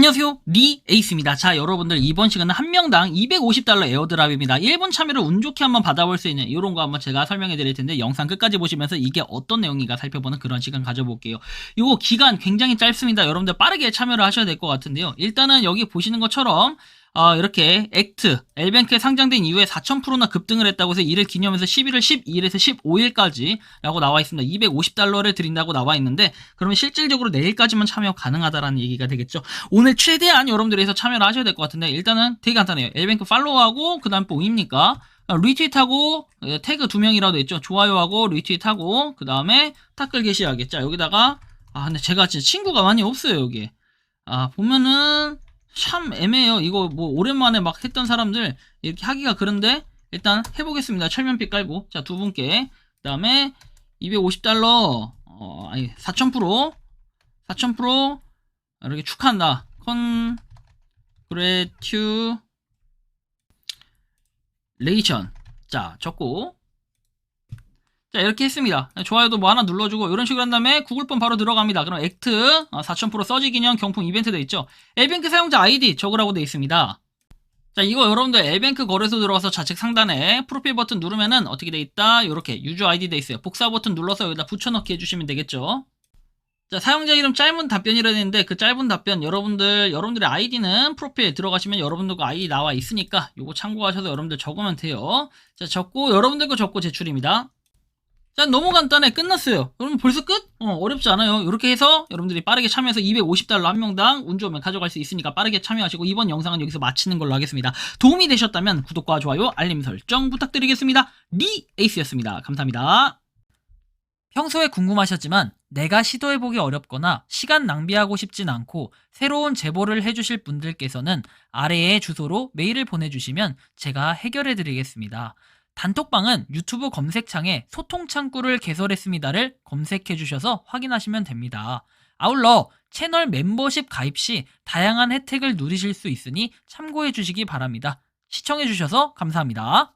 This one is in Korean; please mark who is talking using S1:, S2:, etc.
S1: 안녕하세요. 리 에이스입니다. 자, 여러분들 이번 시간은 한 명당 250달러 에어드랍입니다. 1분 참여를 운 좋게 한번 받아볼 수 있는 이런 거 한번 제가 설명해 드릴 텐데 영상 끝까지 보시면서 이게 어떤 내용인가 살펴보는 그런 시간 가져볼게요. 요거 기간 굉장히 짧습니다. 여러분들 빠르게 참여를 하셔야 될 것 같은데요. 일단은 여기 보시는 것처럼 어, 이렇게 액트, 엘뱅크에 상장된 이후에 4,000%나 급등을 했다고 해서 이를 기념해서 11월 12일에서 15일까지 라고 나와 있습니다. 250달러를 드린다고 나와 있는데 그러면 실질적으로 내일까지만 참여 가능하다라는 얘기가 되겠죠. 오늘 최대한 여러분들이 해서 참여를 하셔야 될 것 같은데 일단은 되게 간단해요. 엘뱅크 팔로우하고 그 다음 뭐입니까? 리트윗하고 예, 태그 두 명이라도 있죠. 좋아요하고 리트윗하고 그 다음에 타클 게시하겠죠. 여기다가 아 근데 제가 진짜 친구가 많이 없어요 여기. 아 보면은 참 애매해요. 이거 뭐 오랜만에 막 했던 사람들 이렇게 하기가 그런데 일단 해보겠습니다. 철면피 깔고 자 두 분께 그 다음에 250달러 어 아니 4,000% 4,000% 이렇게 축하한다. 컨 그레튜 레이션 자 적고 자 이렇게 했습니다. 좋아요도 뭐 하나 눌러주고 이런 식으로 한 다음에 구글폰 바로 들어갑니다. 그럼 액트 4000% 써지 기념 경품 이벤트 돼 있죠. 엘뱅크 사용자 아이디 적으라고 돼 있습니다. 자 이거 여러분들 엘뱅크 거래소 들어가서 좌측 상단에 프로필 버튼 누르면은 어떻게 돼 있다? 이렇게 유저 아이디 돼 있어요. 복사 버튼 눌러서 여기다 붙여넣기 해주시면 되겠죠? 자, 사용자 이름 짧은 답변이라 되는데 그 짧은 답변 여러분들 여러분들의 아이디는 프로필 들어가시면 여러분들 거 아이디 나와 있으니까 요거 참고하셔서 여러분들 적으면 돼요. 자, 적고 여러분들 거 적고 제출입니다. 자, 너무 간단해. 끝났어요. 여러분 벌써 끝? 어, 어렵지 않아요. 이렇게 해서 여러분들이 빠르게 참여해서 250달러 한 명당 운 좋으면 가져갈 수 있으니까 빠르게 참여하시고 이번 영상은 여기서 마치는 걸로 하겠습니다. 도움이 되셨다면 구독과 좋아요, 알림 설정 부탁드리겠습니다. 리 에이스였습니다. 감사합니다. 평소에 궁금하셨지만 내가 시도해보기 어렵거나 시간 낭비하고 싶진 않고 새로운 제보를 해주실 분들께서는 아래의 주소로 메일을 보내주시면 제가 해결해드리겠습니다. 단톡방은 유튜브 검색창에 소통 창구를 개설했습니다를 검색해 주셔서 확인하시면 됩니다. 아울러 채널 멤버십 가입 시 다양한 혜택을 누리실 수 있으니 참고해 주시기 바랍니다. 시청해 주셔서 감사합니다.